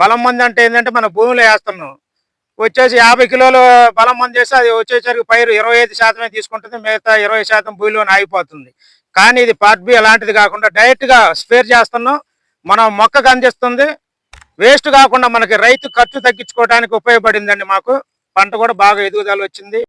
బలం మంది అంటే ఏంటంటే మన భూమిలో వేస్తున్నాం. వచ్చేసి యాభై కిలోలు బలం మంది చేస్తే అది వచ్చేసరికి పైరు ఇరవై ఐదు శాతమే తీసుకుంటుంది మిగతా ఇరవై శాతం భూమిలోనే ఆగిపోతుంది. కానీ ఇది పార్ట్ బి అలాంటిది కాకుండా డైరెక్ట్గా స్పేర్ చేస్తున్నాం. మనం మొక్కకు అందిస్తుంది. వేస్ట్ కాకుండా మనకి రైతు ఖర్చు తగ్గించుకోవడానికి ఉపయోగపడిందండి మాకు. పంట కూడా బాగా ఎదుగుదల వచ్చింది.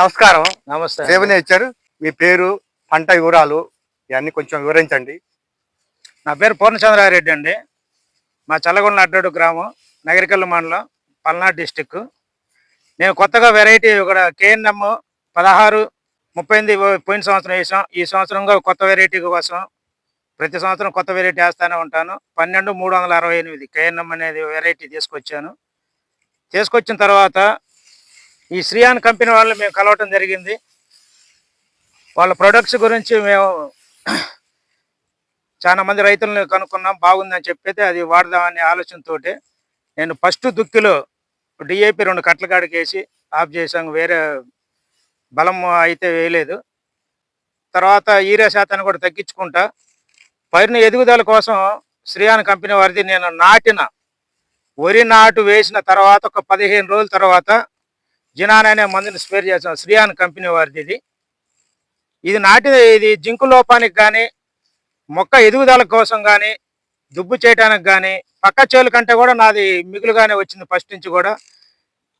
నమస్కారం. నమస్తే రేవనే ఇచ్చారు మీ పేరు పంట వివరాలు ఇవన్నీ కొంచెం వివరించండి. నా పేరు పూర్ణచంద్రారెడ్డి అండి. మా చల్లగొండ అడ్డోడు గ్రామం నగరికల్లు మండలం పల్నాడు డిస్టిక్. నేను కొత్తగా వెరైటీ కూడా కేఎన్ఎం పదహారు ముప్పై ఎనిమిది పోయిన సంవత్సరం వేసాం. ఈ సంవత్సరంగా కొత్త వెరైటీ కోసం ప్రతి సంవత్సరం కొత్త వెరైటీ వేస్తూనే ఉంటాను. పన్నెండు మూడు వందల అరవై ఎనిమిది కేఎన్ఎం అనేది వెరైటీ తీసుకొచ్చాను. తీసుకొచ్చిన తర్వాత ఈ శ్రీయాన్ కంపెనీ వాళ్ళు మేము కలవటం జరిగింది. వాళ్ళ ప్రొడక్ట్స్ గురించి మేము చాలా మంది రైతులను కనుక్కున్నాం. బాగుందని చెప్పైతే అది వాడదామనే ఆలోచనతోటి నేను ఫస్ట్ దుక్కిలో డిఏపి రెండు కట్ల కాడికి వేసి ఆఫ్ చేసాం వేరే బలం అయితే వేయలేదు. తర్వాత ఈరియా శాతాన్ని కూడా తగ్గించుకుంటా. పైరుని ఎదుగుదల కోసం శ్రీయాన్ కంపెనీ వారిది నేను నాటిన వరి నాటు వేసిన తర్వాత ఒక పదిహేను రోజుల తర్వాత జినాన్ అనే మందుని స్ప్రే చేసాం శ్రీయాన్ కంపెనీ వారిది ఇది. ఇది నాటి ఇది జింకు లోపానికి కానీ మొక్క ఎదుగుదల కోసం కానీ దుబ్బు చేయడానికి కానీ పక్క చేలు కంటే కూడా నాది మిగులుగానే వచ్చింది ఫస్ట్ నుంచి కూడా.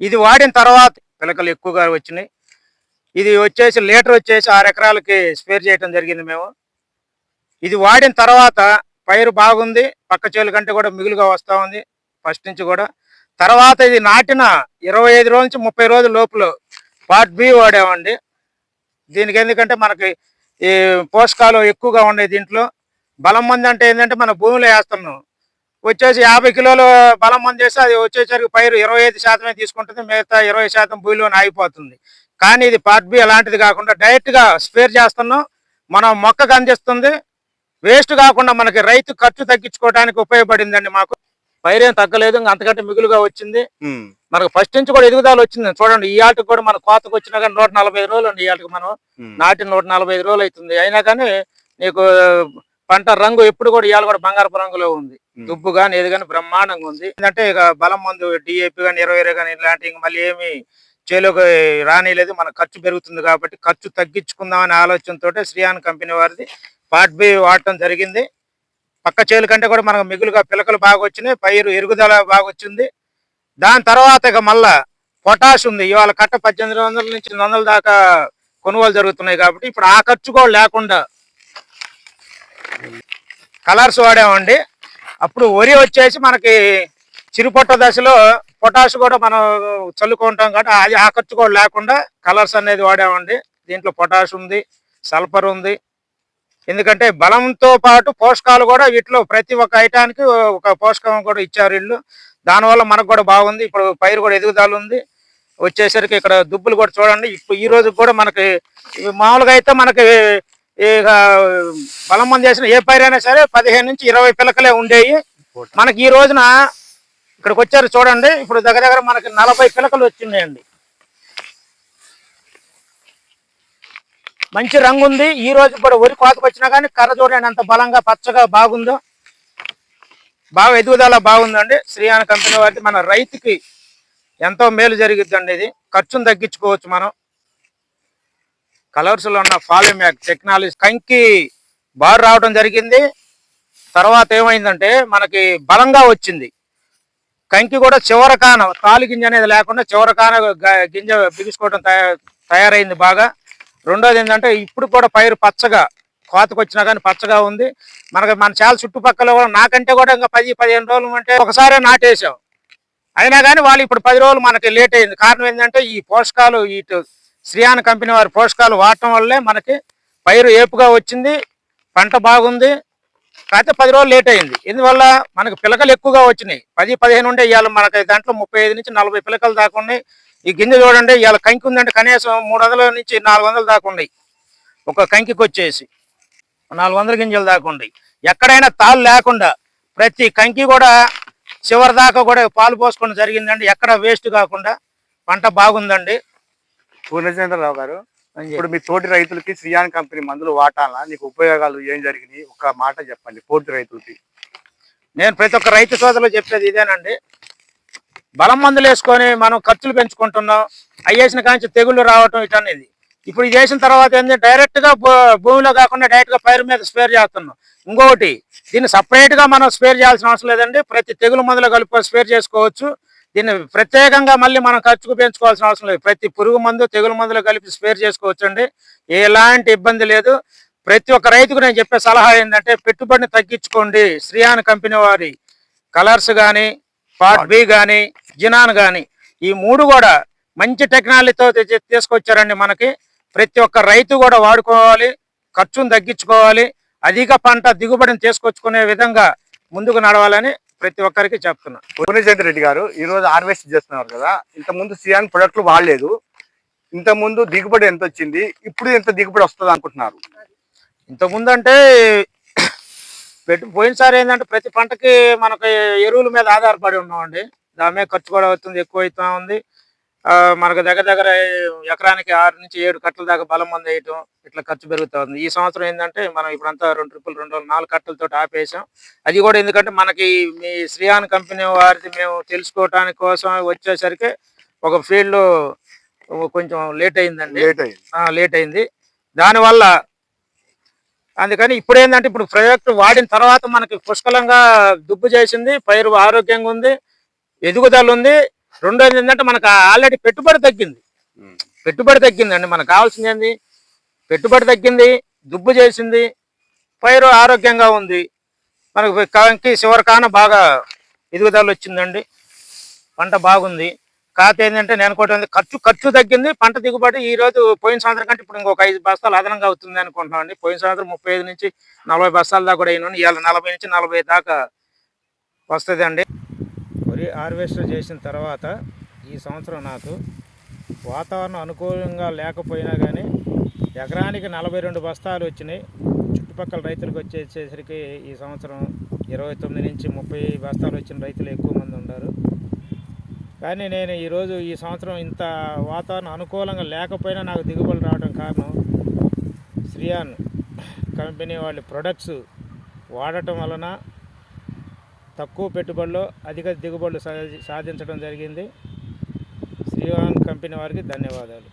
ఇది వాడిన తర్వాత పిలకలు ఎక్కువగా వచ్చినాయి. ఇది వచ్చేసి లీటర్ వచ్చేసి ఆరు ఎకరాలకి స్పేర్ చేయడం జరిగింది మేము. ఇది వాడిన తర్వాత పైరు బాగుంది పక్క చేలు కంటే కూడా మిగులుగా వస్తూ ఉంది ఫస్ట్ నుంచి కూడా. తర్వాత ఇది నాటిన ఇరవై ఐదు రోజుల నుంచి ముప్పై రోజుల లోపల పార్ట్ బి వాడామండి. దీనికి ఎందుకంటే మనకి ఈ పోషకాలు ఎక్కువగా ఉన్నాయి దీంట్లో. బలం మంది అంటే ఏంటంటే మన భూమిలో వేస్తున్నాం. వచ్చేసి యాభై కిలోలు బలం మంది వేస్తే అది వచ్చేసరికి పైరు ఇరవై ఐదు శాతమే తీసుకుంటుంది. మిగతా ఇరవై శాతం భూమిలోనే ఆగిపోతుంది. కానీ ఇది పార్ట్ బి అలాంటిది కాకుండా డైరెక్ట్గా స్పేర్ చేస్తున్నాం. మనం మొక్కకు అందిస్తుంది. వేస్ట్ కాకుండా మనకి రైతు ఖర్చు తగ్గించుకోవడానికి ఉపయోగపడిందండి మాకు. పైరేం తగ్గలేదు ఇంకా అంతకంటే మిగులుగా వచ్చింది. మనకు ఫస్ట్ నుంచి కూడా ఎదుగుదల వచ్చింది. చూడండి ఈ ఆటకు కూడా మన కోతకు వచ్చినా కానీ నూట నలభై ఐదు రోజులు ఈ ఆటకు మనం. నాటి నూట నలభై ఐదు రోజులు అవుతుంది. అయినా కానీ నీకు పంట రంగు ఎప్పుడు కూడా ఇవాళ కూడా బంగారపు రంగులో ఉంది. దుబ్బు కానీ ఏది కానీ బ్రహ్మాండంగా ఉంది. ఏంటంటే ఇక బలం మందు డిఏపి కానీ ఇరవై ఇరవై కానీ ఇలాంటి ఇంక మళ్ళీ ఏమి చేలోకి రానిలేదు మన ఖర్చు పెరుగుతుంది కాబట్టి ఖర్చు తగ్గించుకుందాం అనే ఆలోచనతో శ్రీయాన్ కంపెనీ వారిది పార్ట్ బి వాడటం జరిగింది. పక్క చేలు కంటే కూడా మనకు మిగులుగా పిలకలు బాగా వచ్చినాయి పైరు ఎరుగుదల బాగా వచ్చింది. దాని తర్వాత ఇక మళ్ళా పొటాష్ ఉంది. ఇవాళ కట్ట పద్దెనిమిది వందల నుంచి వందల దాకా కొనుగోలు జరుగుతున్నాయి కాబట్టి ఇప్పుడు ఆ ఖర్చు కూడా లేకుండా కలర్స్ వాడామండి. అప్పుడు వరి వచ్చేసి మనకి చిరుపొట్ట దశలో పొటాష్ కూడా మనం చల్లుకుంటాం కాబట్టి అది ఆ ఖర్చు కూడా లేకుండా కలర్స్ అనేది వాడామండి. దీంట్లో పొటాష్ ఉంది సల్ఫర్ ఉంది ఎందుకంటే బలంతో పాటు పోషకాలు కూడా వీటిలో ప్రతి ఒక్క ఐటానికి ఒక పోషకం కూడా ఇచ్చారు వీళ్ళు దానివల్ల మనకు కూడా బాగుంది. ఇప్పుడు పైరు కూడా ఎదుగుదల ఉంది. వచ్చేసరికి ఇక్కడ దుబ్బులు కూడా చూడండి. ఇప్పుడు ఈ రోజు కూడా మనకి మామూలుగా అయితే మనకి ఇక బలం మంది చేసిన ఏ పైరైనా సరే పదిహేను నుంచి ఇరవై పిలకలే ఉండేవి మనకి ఈ రోజున ఇక్కడికి వచ్చారు చూడండి. ఇప్పుడు దగ్గర దగ్గర మనకి నలభై పిలకలు వచ్చినాయండి. మంచి రంగు ఉంది ఈ రోజు కూడా వరి కోతకు వచ్చినా కానీ కర్ర చూడండి ఎంత బలంగా పచ్చగా బాగుందో. బాగా ఎదుగుదల బాగుందండి. శ్రీయాన కంపెనీ వారికి మన రైతుకి ఎంతో మేలు జరిగిద్దండి ఇది. ఖర్చును తగ్గించుకోవచ్చు మనం. కలర్స్లో ఉన్న ఫాలిమ్యాక్ టెక్నాలజీ కంకి బారు రావడం జరిగింది. తర్వాత ఏమైందంటే మనకి బలంగా వచ్చింది. కంకి కూడా చివరకాన తాలి గింజ అనేది లేకుండా చివరకాన గ- గింజ బిగుసుకోవడం తయారైంది బాగా. రెండోది ఏంటంటే ఇప్పుడు కూడా పైరు పచ్చగా కోతకు వచ్చినా కానీ పచ్చగా ఉంది. మనకి మన చాలా చుట్టుపక్కల కూడా నాకంటే కూడా ఇంకా పది పదిహేను రోజులు అంటే ఒకసారి నాటేసాం అయినా కానీ వాళ్ళు ఇప్పుడు పది రోజులు మనకి లేట్ అయింది. కారణం ఏంటంటే ఈ పోషకాలు ఇటు శ్రీయాన కంపెనీ వారి పోషకాలు వాడటం వల్లే మనకి పైరు ఏపుగా వచ్చింది పంట బాగుంది. కాకపోతే పది రోజులు లేట్ అయింది. ఇందువల్ల మనకు పిలకలు ఎక్కువగా వచ్చినాయి. పది పదిహేను ఉండే ఇవాళ మనకి దాంట్లో ముప్పై ఐదు నుంచి నలభై పిలకలు దాకా ఉన్నాయి. ఈ గింజ చూడండి ఇవాళ కంకి ఉందంటే కనీసం మూడు వందల నుంచి నాలుగు వందల దాకా ఉన్నాయి. ఒక కంకికి వచ్చేసి నాలుగు వందల గింజలు దాకా ఉన్నాయి. ఎక్కడైనా తాళ్ళు లేకుండా ప్రతి కంకి కూడా చివరి దాకా కూడా పాలు పోసుకోవడం జరిగిందండి. ఎక్కడ వేస్ట్ కాకుండా పంట బాగుందండి. పూర్ణచంద్రరావు గారు. ఇప్పుడు మీ తోటి రైతులకి శ్రీయాన్ కంపెనీ మందులు వాటాలా నీకు ఉపయోగాలు ఏం జరిగినాయి? ఒక మాట చెప్పండి తోటి రైతులకి. నేను ప్రతి ఒక్క రైతు సోదరులు చెప్పేది ఇదేనండి. బలం మందులు వేసుకొని మనం ఖర్చులు పెంచుకుంటున్నాం. అయ్యేసిన కాంచి తెగుళ్ళు రావటం ఇటనేది. ఇప్పుడు ఇది వేసిన తర్వాత ఏంటంటే డైరెక్ట్గా భూ- భూమిలో కాకుండా డైరెక్ట్గా పైరు మీద స్పేర్ చేస్తున్నాం. ఇంకొకటి దీన్ని సపరేట్గా మనం స్పేర్ చేయాల్సిన అవసరం లేదండి. ప్రతి తెగులు మందులు కలిపి స్పేర్ చేసుకోవచ్చు. దీన్ని ప్రత్యేకంగా మళ్ళీ మనం ఖర్చుకు పెంచుకోవాల్సిన అవసరం లేదు. ప్రతి పురుగు మందు తెగులు మందులు కలిపి స్పేర్ చేసుకోవచ్చు అండి ఎలాంటి ఇబ్బంది లేదు. ప్రతి ఒక్క రైతుకు నేను చెప్పే సలహా ఏంటంటే పెట్టుబడిని తగ్గించుకోండి. శ్రీయాన్ కంపెనీ వారి కలర్స్ కానీ పార్ట్ బి కానీ జినాన్ కానీ ఈ మూడు కూడా మంచి టెక్నాలజీతో తీసుకొచ్చారండి మనకి. ప్రతి ఒక్క రైతు కూడా వాడుకోవాలి ఖర్చును తగ్గించుకోవాలి అధిక పంట దిగుబడిని తీసుకొచ్చుకునే విధంగా ముందుకు నడవాలని ప్రతి ఒక్కరికి చెప్తున్నా పూర్ణచంద్ర రెడ్డి గారు ఈ రోజు హార్వెస్ట్ చేస్తున్నారు కదా ఇంత ముందు శ్రీయాన్ ప్రొడక్ట్లు వాడలేదు ఇంత ముందు దిగుబడి ఎంత వచ్చింది ఇప్పుడు ఎంత దిగుబడి వస్తుంది అనుకుంటున్నారు? ఇంతకుముందు అంటే పెట్టు పోయినసారి ఏంటంటే ప్రతి పంటకి మనకి ఎరువుల మీద ఆధారపడి ఉన్నామండి. దాని మీద ఖర్చు కూడా అవుతుంది ఎక్కువ అవుతా ఉంది. మనకు దగ్గర దగ్గర ఎకరానికి ఆరు నుంచి ఏడు కట్టల దాకా బలం మంది వేయటం ఇట్లా ఖర్చు పెరుగుతా ఉంది. ఈ సంవత్సరం ఏంటంటే మనం ఇప్పుడంతా రెండు ట్రిపుల్ రెండు నాలుగు కట్టలతో ఆపేసాం. అది కూడా ఎందుకంటే మనకి మీ శ్రీయాన్ కంపెనీ వారిది మేము తెలుసుకోవటానికి కోసం వచ్చేసరికి ఒక ఫీల్డ్ కొంచెం లేట్ అయిందండి. లేట్ అయింది. ఆ, లేట్ అయింది. దానివల్ల అందుకని ఇప్పుడు ఏంటంటే ఇప్పుడు ప్రాజెక్ట్ వాడిన తర్వాత మనకి పుష్కలంగా దుబ్బు చేసింది పైరు ఆరోగ్యంగా ఉంది. ఎదుగుదల ఉంది రెండోది ఏంటంటే మనకు ఆల్రెడీ పెట్టుబడి తగ్గింది. పెట్టుబడి తగ్గిందండి. మనకు కావాల్సింది ఏంది? పెట్టుబడి తగ్గింది దుబ్బు చేసింది పైరు ఆరోగ్యంగా ఉంది. మనకు కంకి చివరికాన బాగా ఎదుగుదల వచ్చిందండి. పంట బాగుంది. కాకపోతే ఏంటంటే నేను కూడా ఖర్చు ఖర్చు తగ్గింది పంట దిగుబడి ఈ రోజు పోయిన సంవత్సరం కంటే ఇప్పుడు ఇంకొక ఐదు బస్తాలు అదనంగా అవుతుంది అనుకుంటున్నాం అండి. పోయిన సంవత్సరం ముప్పై ఐదు నుంచి నలభై బస్తాల దాకా కూడా అయిన ఇవాళ నలభై నుంచి నలభై దాకా వస్తుంది అండి హార్వెస్టర్ చేసిన తర్వాత ఈ సంవత్సరం నాకు వాతావరణం అనుకూలంగా లేకపోయినా కానీ ఎకరానికి నలభై రెండు బస్తాలు వచ్చినాయి. చుట్టుపక్కల రైతులకు వచ్చేసేసరికి ఈ సంవత్సరం ఇరవై తొమ్మిది నుంచి ముప్పై బస్తాలు వచ్చిన రైతులు ఎక్కువ మంది ఉన్నారు కానీ నేను ఈరోజు ఈ సంవత్సరం ఇంత వాతావరణం అనుకూలంగా లేకపోయినా నాకు దిగుబడి రావడం కారణం శ్రీయాన్ కంపెనీ వాళ్ళ ప్రొడక్ట్స్ వాడటం వలన తక్కువ పెట్టుబడిలో అధిక దిగుబడులు సాధించడం జరిగింది. శ్రీవాన్ కంపెనీ వారికి ధన్యవాదాలు.